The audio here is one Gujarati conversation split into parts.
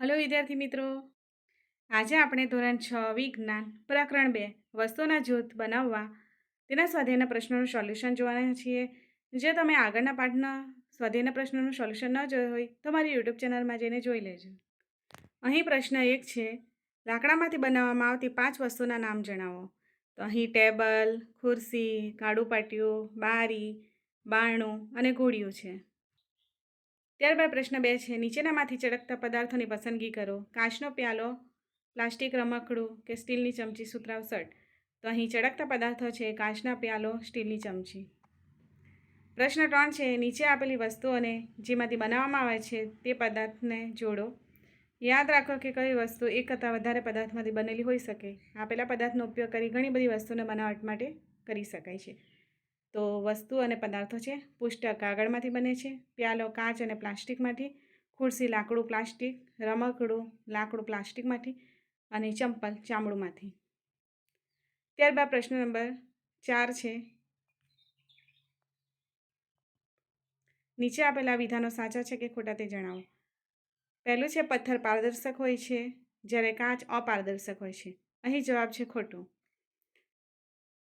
હલો, વિદ્યાર્થી મિત્રો. આજે આપણે ધોરણ છ, વિજ્ઞાન પ્રકરણ બે વસ્તુના જૂથ બનાવવા, તેના સ્વાધ્યાયના પ્રશ્નોનું સોલ્યુશન જોવાના છીએ. જો તમે આગળના પાઠના સ્વાધ્યાયના પ્રશ્નોનું સોલ્યુશન ન જોયું હોય તો મારી યુટ્યુબ ચેનલમાં જઈને જોઈ લેજો. અહીં પ્રશ્ન એક છે, લાકડામાંથી બનાવવામાં આવતી પાંચ વસ્તુના નામ જણાવો. તો અહીં ટેબલ, ખુરશી કાળું બારી, બારણું અને ઘોડીઓ છે. ત્યારબાદ પ્રશ્ન બે છે, નીચેનામાંથી ચળકતા પદાર્થોની પસંદગી કરો. કાચનો પ્યાલો, પ્લાસ્ટિક રમકડું કે સ્ટીલની ચમચી સુતરાવ શર્ટ? તો અહીં ચળકતા પદાર્થો છે, કાચના પ્યાલો, સ્ટીલની ચમચી. પ્રશ્ન ત્રણ છે, નીચે આપેલી વસ્તુઓને જેમાંથી બનાવવામાં આવે છે, તે પદાર્થને જોડો. યાદ રાખો કે કઈ વસ્તુ એક કરતાં વધારે પદાર્થમાંથી બનેલી હોઈ શકે. આપેલા પદાર્થનો ઉપયોગ કરી ઘણી બધી વસ્તુને બનાવટ માટે કરી શકાય છે. તો વસ્તુ અને પદાર્થો છે, પુસ્તક કાગળમાંથી બને છે, પ્યાલો, કાચ અને પ્લાસ્ટિકમાંથી, ખુરશી, લાકડું, પ્લાસ્ટિક, રમકડું, લાકડું પ્લાસ્ટિકમાંથી અને ચંપલ ચામડુંમાંથી. ત્યારબાદ પ્રશ્ન નંબર ચાર છે. નીચે આપેલા વિધાનો સાચા છે કે ખોટા તે જણાવો. પહેલું છે, પથ્થર પારદર્શક હોય છે, જ્યારે કાચ અપારદર્શક હોય છે. અહીં જવાબ છે ખોટું.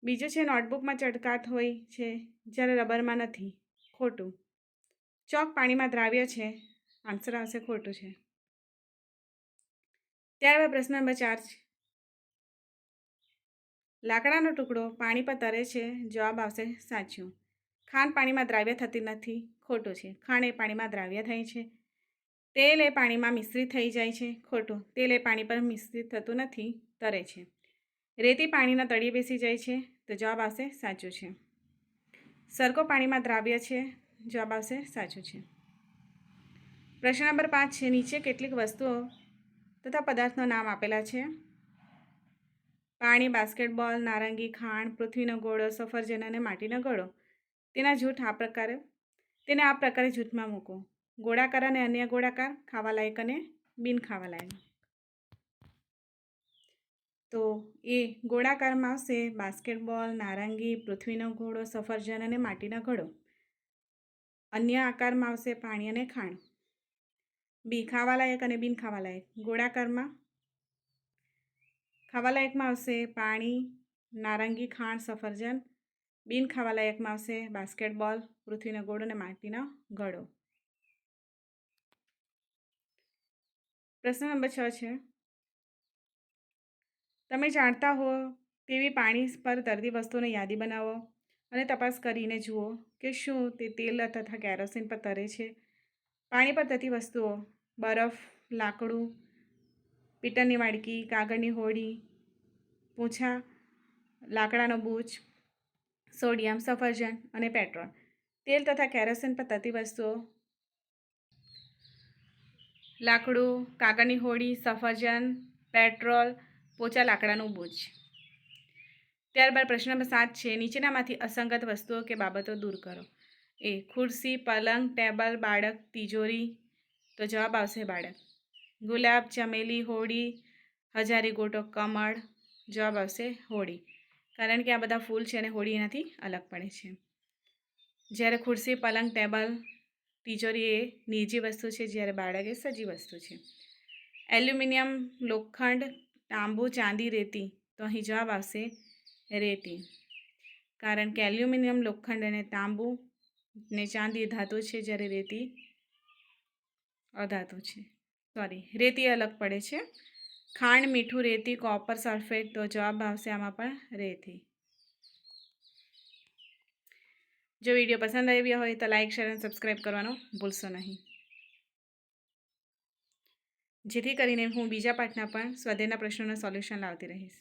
બીજું છે નોટબુકમાં ચટકાટ હોય છે, જ્યારે રબરમાં નથી, ખોટું. ચોક પાણીમાં દ્રાવ્ય છે આન્સર આવશે ખોટું છે. ત્યારબાદ પ્રશ્ન નંબર ચાર લાકડાનો ટુકડો પાણી પર તરે છે, જવાબ આવશે સાચું. ખાંડ પાણીમાં દ્રાવ્ય થતી નથી, ખોટું છે. ખાંડ એ પાણીમાં દ્રાવ્ય થાય છે. તેલ એ પાણીમાં મિશ્રિત થઈ જાય છે, ખોટું. તેલ એ પાણી પર મિશ્રિત થતું નથી, તરે છે. રેતી પાણીના તળિયે બેસી જાય છે. તો જવાબ આવશે સાચું છે. સરકો પાણીમાં દ્રાવ્ય છે. જવાબ આવશે સાચું છે. પ્રશ્ન નંબર પાંચ છે, નીચે કેટલીક વસ્તુઓ તથા પદાર્થનો નામ આપેલા છે? પાણી, બાસ્કેટબોલ, નારંગી, ખાંડ, પૃથ્વીનો ગોળો, સફરજન અને માટીનો ગોળો. તેના જૂથ આ પ્રકારે, તેને આ પ્રકારે જૂથમાં મૂકો. ગોળાકાર અને અન્ય ગોળાકાર ખાવાલાયક અને બિન ખાવાલાયક. તો એ ગોળાકારમાં આવશે બાસ્કેટબોલ, નારંગી, પૃથ્વીનો ઘોડો, સફરજન અને માટીનો ઘડો. અન્ય આકારમાં આવશે પાણી અને ખાંડ. બી ખાવાલાયક અને બિન ખાવાલાયક. ગોળાકારમાં ખાવાલાયકમાં આવશે પાણી, નારંગી, ખાંડ, સફરજન. બિન ખાવાલાયકમાં આવશે બાસ્કેટબોલ, પૃથ્વીનો ગોળો અને માટીનો ઘડો. પ્રશ્ન નંબર છ છે. તમે જાણતા હો તેવી પાણી પર તરતી વસ્તુઓની યાદી બનાવો અને તપાસ કરીને જુઓ કે શું તે તેલ તથા કેરોસીન પર તરે છે. પાણી પર તરતી વસ્તુઓ, બરફ, લાકડું, પીટરની વાડકી, કાગળની હોડી, પૂંછા, લાકડાનો બૂચ, સોડિયમ, સફરજન અને પેટ્રોલ. તેલ તથા કેરોસીન પર તરતી વસ્તુઓ, લાકડું, કાગળની હોડી, સફરજન, પેટ્રોલ પોચા લાકડાનું બોજ. ત્યારબાદ પ્રશ્ન નંબર સાત છે, નીચેનામાંથી અસંગત વસ્તુઓ કે બાબતો દૂર કરો. એ, ખુરશી, પલંગ, ટેબલ, બાળક, તિજોરી. તો જવાબ આવશે બાળક. ગુલાબ, ચમેલી હોળી હજારી ગોટો, કમળ. જવાબ આવશે હોળી કારણ કે આ બધા ફૂલ છે અને હોળી એનાથી અલગ પડે છે. જ્યારે ખુરશી, પલંગ, ટેબલ, તિજોરી એ નિજી વસ્તુ છે, જ્યારે બાળક એ સજી વસ્તુ છે. એલ્યુમિનિયમ, લોખંડ તાંબુ ચાંદી રેતી, તો અહીં જવાબ આવશે રેતી. કારણ કે એલ્યુમિનિયમ લોખંડ અને તાંબુ ને ચાંદી ધાતુ છે જ્યારે રેતી અધાતુ છે. સોરી રેતી અલગ પડે છે. ખાંડ, મીઠું, રેતી કોપર સલ્ફેટ તો જવાબ આવશે આમાં પણ રેતી. જો વીડિયો પસંદ આવ્યો હોય તો લાઇક શેર અને સબસ્ક્રાઈબ કરવાનો ભૂલશો નહીં. જેથી કરીને હું બીજા પાઠના પણ સ્વાધ્યાયના પ્રશ્નોના સોલ્યુશન લાવતી રહીશ.